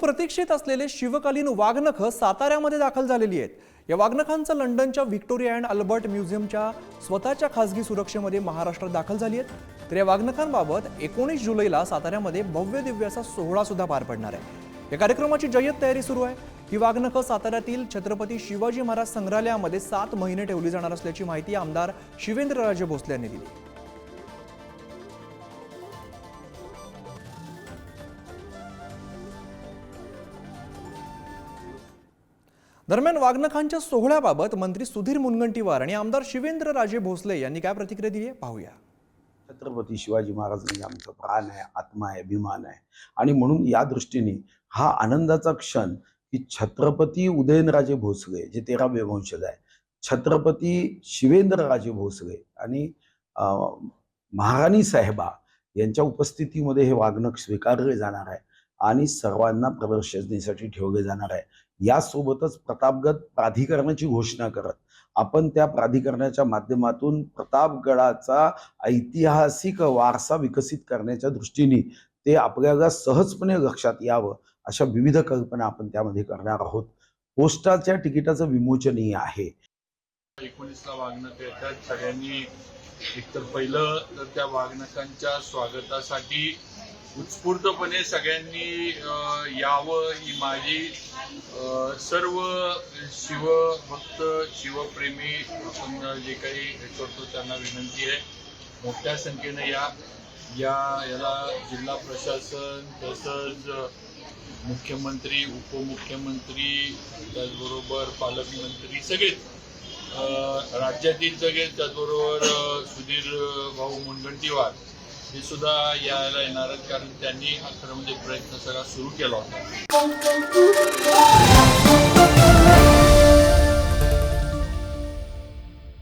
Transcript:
प्रतीक्षित असलेले शिवकालीन वाघनखं साताऱ्यामध्ये दाखल झालेली आहेत. या वाघनखांचं लंडनच्या व्हिक्टोरिया अँड अल्बर्ट म्युझियमच्या स्वतःच्या खासगी सुरक्षेमध्ये महाराष्ट्रात दाखल झाली आहेत. तर या वाघनखांबाबत एकोणीस जुलैला साताऱ्यामध्ये भव्य दिव्याचा सोहळा सुद्धा पार पडणार आहे. या कार्यक्रमाची जय्यत तयारी सुरू आहे. ही वाघनख साताऱ्यातील छत्रपती शिवाजी महाराज संग्रहालयामध्ये सात महिने ठेवली जाणार असल्याची माहिती आमदार शिवेंद्रराजे भोसले यांनी दिली. दरम्यान वाघनखांच्या सोहळ्याबाबत मंत्री सुधीर मुनगंटीवार आणि आमदार शिवेंद्र राजे भोसले यांनी काय प्रतिक्रिया दिली आहे? पाहूया. छत्रपती शिवाजी महाराज म्हणजे आमचा प्राण आहे आत्मा आहे अभिमान आहे. आणि म्हणून या दृष्टीने हा आनंदाचा क्षण की छत्रपती उदयनराजे भोसले जे तेरावे वंशज आहे छत्रपती शिवेंद्रराजे भोसले आणि अं, महाराणी साहेबा यांच्या उपस्थितीमध्ये हे वागणं स्वीकारले जाणार आहे आणि सर्वांना प्रदर्शनीसाठी ठेवले जाणार आहे. यासोबतच प्रतापगड प्राधिकरणाची घोषणा करत आपण त्या प्राधिकरणाच्या माध्यमातून प्रतापगडाचा ऐतिहासिक वारसा विकसित करण्याच्या दृष्टीने ते आपल्याला सहजपणे लक्षात यावं अशा विविध कल्पना आपण त्यामध्ये करणार आहोत. पोस्टाच्या तिकिटाचं विमोचनही आहे. एकोणीसला वाघनक येतात. सगळ्यांनी एकतर पहिलं तर त्या वागणकांच्या स्वागतासाठी उत्स्फूर्तपणे सगळ्यांनी अं, यावं ही माझी सर्व शिवभक्त शिवप्रेमी आपण जे काही हे करतो त्यांना विनंती आहे. मोठ्या संख्येने या या याला जिल्हा प्रशासन तसंच मुख्यमंत्री उपमुख्यमंत्री त्याचबरोबर पालकमंत्री सगळेच राज्यातील सगळे त्याचबरोबर सुधीर भाऊ मुनगंटीवार हे सुद्धा यायला येणार आहेत कारण त्यांनी हा खरं म्हणजे प्रयत्न सगळा सुरू केला होता.